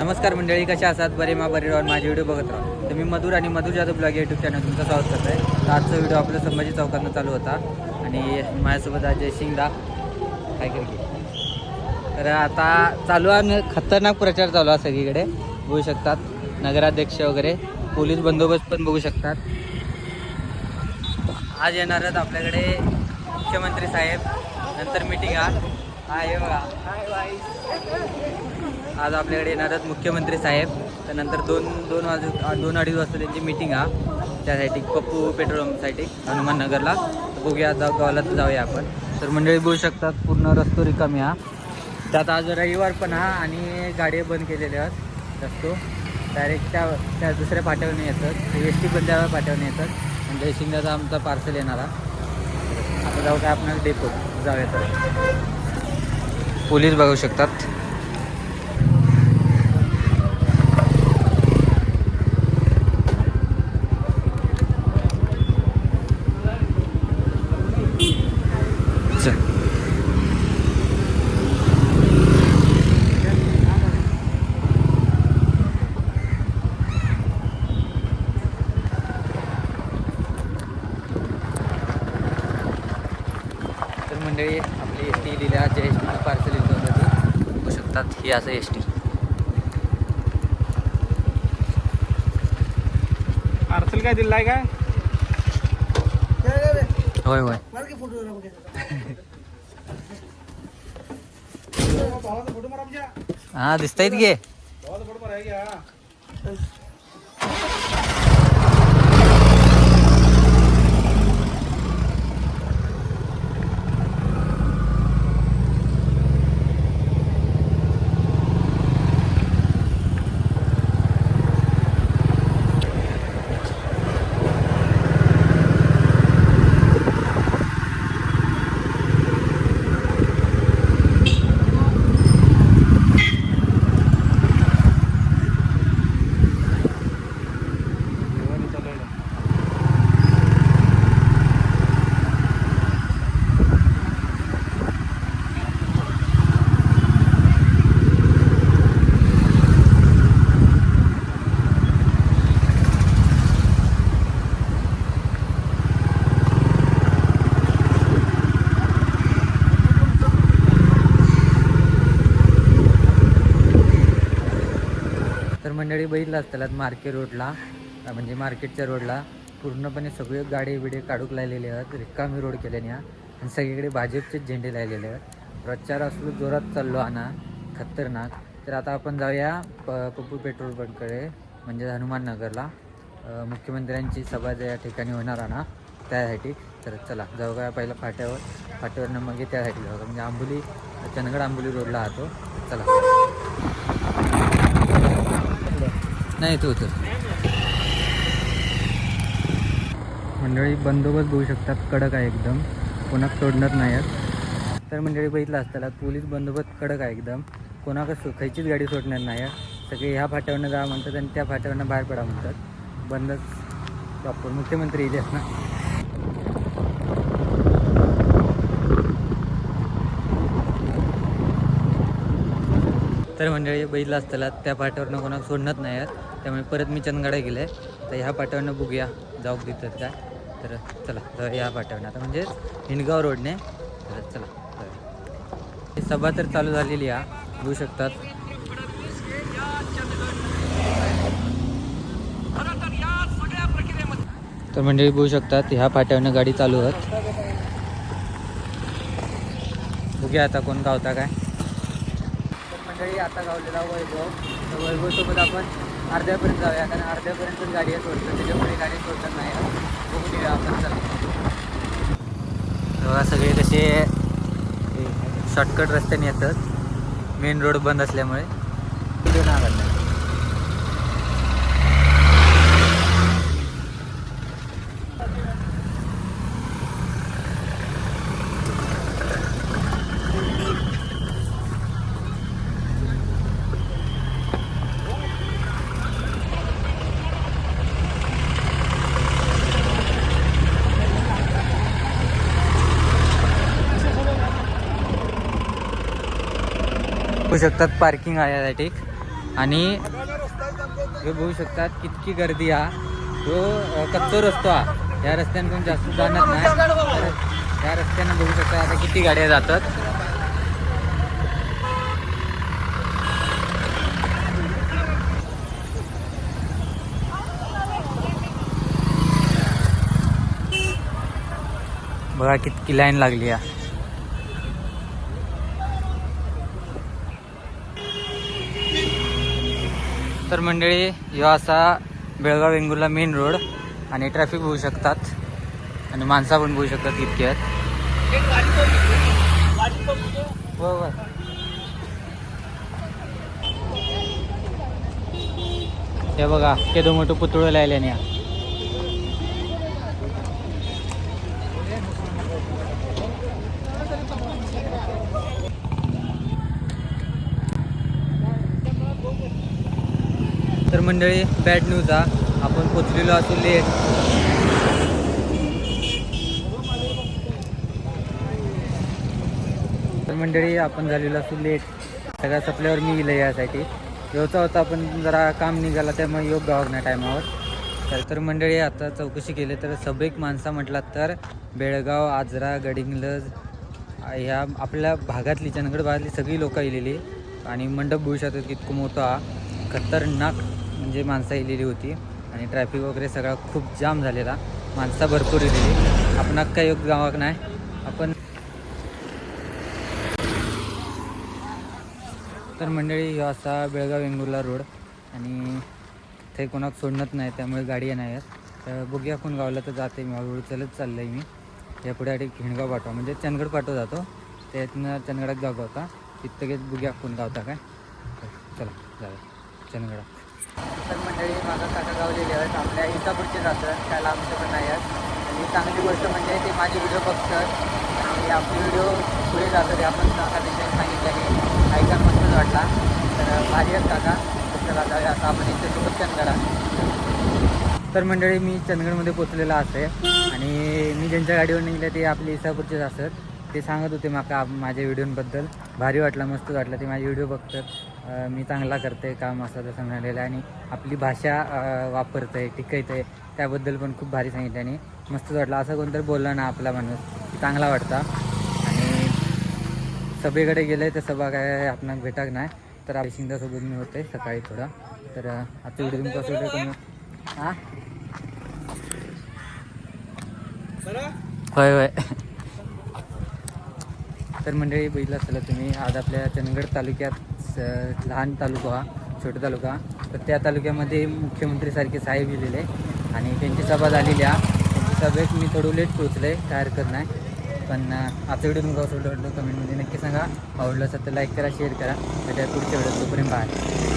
नमस्कार मंडळी कशा असतात बरे मा बरे राहून माझे व्हिडिओ बघत राहा. तर मी मधुर आणि Madhur Jadhav blog YouTube channel तुमचं स्वागत करत आहे तर आजचा व्हिडिओ आपल्या संभाजी चौकातनं चालू होता आणि माझ्यासोबत आज जयसिंगदा काय करते तर आता चालू आहे खतरनाक प्रचार चालू आहे सगळीकडे. बघू शकतात. नगराध्यक्ष वगैरे पोलीस बंदोबस्त पण बघू शकतात. आज येणार आहेत आपल्याकडे मुख्यमंत्री साहेब. नंतर मिटिंग आहे. बघा. आज आपल्याकडे येणार आहेत मुख्यमंत्री साहेब. त्यानंतर दोन दोन वाजू दोन अडीच वाजता त्यांची मिटिंग हा. त्यासाठी पप्पू पेट्रोल पंपसाठी हनुमान नगरला. बघूया जाऊ गावाला तर जाऊया आपण. तर मंडळी बघू शकतात पूर्ण रस्तो रिकामी हा. त्यात आज रविवार पण हा आणि गाडी बंद केलेल्या आहेत. रस्तो. डायरेक्ट त्या त्या दुसऱ्या पाट्यावरून येतात एस टी पण त्या पाट्यावरून येतात म्हणजे शिंगाचा आमचा पार्सल येणार आता जाऊ काय आपण डेपो जाऊया तर. पोलीस बघू शकतात. मंडळी आपली एस टी लिहिल्या जे एस टी पार्सल बघू शकतात ही असं एस टी. पार्सल काय दिलाय काय? होय होय. हां दिसतायत गे बघितलं असतात मार्केट रोडला म्हणजे मार्केटच्या रोडला पूर्णपणे सगळे गाडी बिडे काढूक लायलेले आहेत रिकामी रोड केल्याने आणि सगळीकडे भाजपचेच झेंडे लायलेले आहेत. प्रचार असलो जोरात चाललो आणा खतरनाक. तर आता आपण जाऊया प पप्पू पेट्रोल पंपकडे म्हणजे हनुमान नगरला मुख्यमंत्र्यांची सभा ज्या ठिकाणी होणार आणा त्यासाठी. तर चला जाऊ का पहिलं फाट्यावर. फाट्यावरनं मग त्यासाठी जाऊ म्हणजे आंबोली चंदगड आंबोली रोडला राहतो. चला. नाही तू तर मंडळी बंदोबस्त बघू शकतात कडक आहे एकदम. कोणाक सोडणार नाही आहेत. तर मंडळी बघितलं असताना पोलीस बंदोबस्त कडक आहे एकदम. कोणाक सो खयचीच गाडी सोडणार नाही आहे सगळे ह्या फाट्यावरनं जा म्हणतात आणि त्या फाट्यावरनं बाहेर पडा म्हणतात. बंदच प्रॉपर मुख्यमंत्री इथे ना. तर मंडळी बघितलं असताना त्या फाट्यावरनं कोणाला सोडणार नाही आहेत. त्यामुळे परत मी चंदगडा गेले तर ह्या पाठवणं बघूया. जाऊ देतात काय? तर चला तर ह्या पाट्यावरनं. आता म्हणजे हिंडगाव रोडने. तर चला ही सभा तर चालू झालेली आहे. बघू शकतात. तर मंडळी बघू शकतात ह्या पाट्यावरनं गाडी चालू आहेत बघूया आता कोण गावता काय. मंडळी आता गावलेला वैभव. तर वैभवसोबत आपण अर्ध्यापर्यंत जाऊया कारण अर्ध्यापर्यंत गाडी सोडतो त्याच्यामुळे गाडी सोडत नाही. बघून घेऊया आपण चला. सगळे कसे शॉर्टकट रस्त्याने येतात. मेन रोड बंद असल्यामुळे. बघू शकतात पार्किंग आहे यासाठी आणि हे बघू शकतात कितकी गर्दी हा. तो कच्चो रस्तो हा. या रस्त्याने जास्त जाणार नाही. या रस्त्यानं बघू शकता आता किती गाड्या जातात. बघा कितकी लाईन लागली आहे तर मंडळी ह्यो असा बेळगाव वेंगुर्ला मेन रोड आणि ट्रॅफिक होऊ शकतात. आणि माणसं पण होऊ शकतात इतक्यात हो, हो. हे बघा केदो मोठं पुतळं लायल्याने मंडळी बॅड न्यूज हा. आपण पोचलेलो असू लेट तर मंडळी आपण झालेलो असू लेट सगळ्या सपल्यावर मी गेलं यासाठी. येऊचा होता पण जरा काम निघाला त्यामुळे योग गावाक नाही टायमावर तर तर मंडळी आता चौकशी केली तर सबेक माणसा म्हटलात तर बेळगाव आजरा गडिंगलज ह्या आपल्या भागातली चंदगड भागातली सगळी लोकं येलेली आणि मंडप भविष्यात इतकं मोठं हा. खतरनाक म्हणजे माणसं इलेली होती आणि ट्रॅफिक वगैरे सगळा खूप जाम झालेला. माणसं भरपूर येलेली आपण अख्खा योग गावाक नाही आपण तर मंडळी ह्यो असा बेळगाव वेंगुर्ला रोड आणि ते कोणाक सोडणत नाही त्यामुळे गाडी येणार तर बघूया कोण गावला तर जाते. मी हळूहळू चलत चाललं आहे मी यापुढे आधी हिणगाव पाठवा. म्हणजे चंदगड पाठव जातो. त्यातनं चंदगडात गाव होता तिथं गेच बुग्या कोण गावता काय. चला जाऊया. चंदगडात तर मंडळी माझा काका गावलेले आहेत आपल्या इसापूरचे जातात त्याला आमचं पण नाही आहेत आणि चांगली गोष्ट म्हणजे ते माझे व्हिडिओ बघतात. आणि आपले व्हिडिओ पुढे जातात आपण काका त्यांच्यानी सांगितलं की ऐका मस्तच वाटला. तर भारी आहेत काका. तर चला जाऊया. आता आपण इथे सोबत तर मंडळी मी चंदगडमध्ये पोचलेला असे आणि मी ज्यांच्या गाडीवर निघले ते आपले इसापूरचेच असत ते सांगत होते माका माझ्या व्हिडिओबद्दल भारी वाटला मस्त वाटलं. ते माझे व्हिडिओ बघतात. मी चांगला करते काम असं तसं म्हणालेलं आहे आणि आपली भाषा अं, वापरतंय टिकवतंय त्याबद्दल पण खूप भारी सांगितलं आणि मस्तच वाटलं. असं कोणतरी बोलला ना आपला माणूस चांगला वाटता. आणि सभेकडे गेले तर सभा काय आपणाक भेटाक नाही. तर आपल्या शिंदासोबत मी होते सकाळी थोडा. तर आता व्हिडिओ तुम्ही कसं होतं कोण हां होय होय. तर मंडळी बघितलं चला तुम्ही आज आपल्या चंदगड तालुक्यात स- लहान तालुका हा छोटा तालुका तर त्या तालुक्यामध्ये मुख्यमंत्रीसारखे साहेब गेलेले आणि त्यांची सभा झालेली आहे. त्यांची सभेत मी थोडं लेट पोचले काय हरकत नाही पण अं, आजचा व्हिडिओ तुमचा कसं वाटलं कमेंटमध्ये नक्की सांगा. आवडलं असं तर लाईक करा शेअर करा. तर त्या पुढच्या व्हिडिओ तोपर्यंत बाय.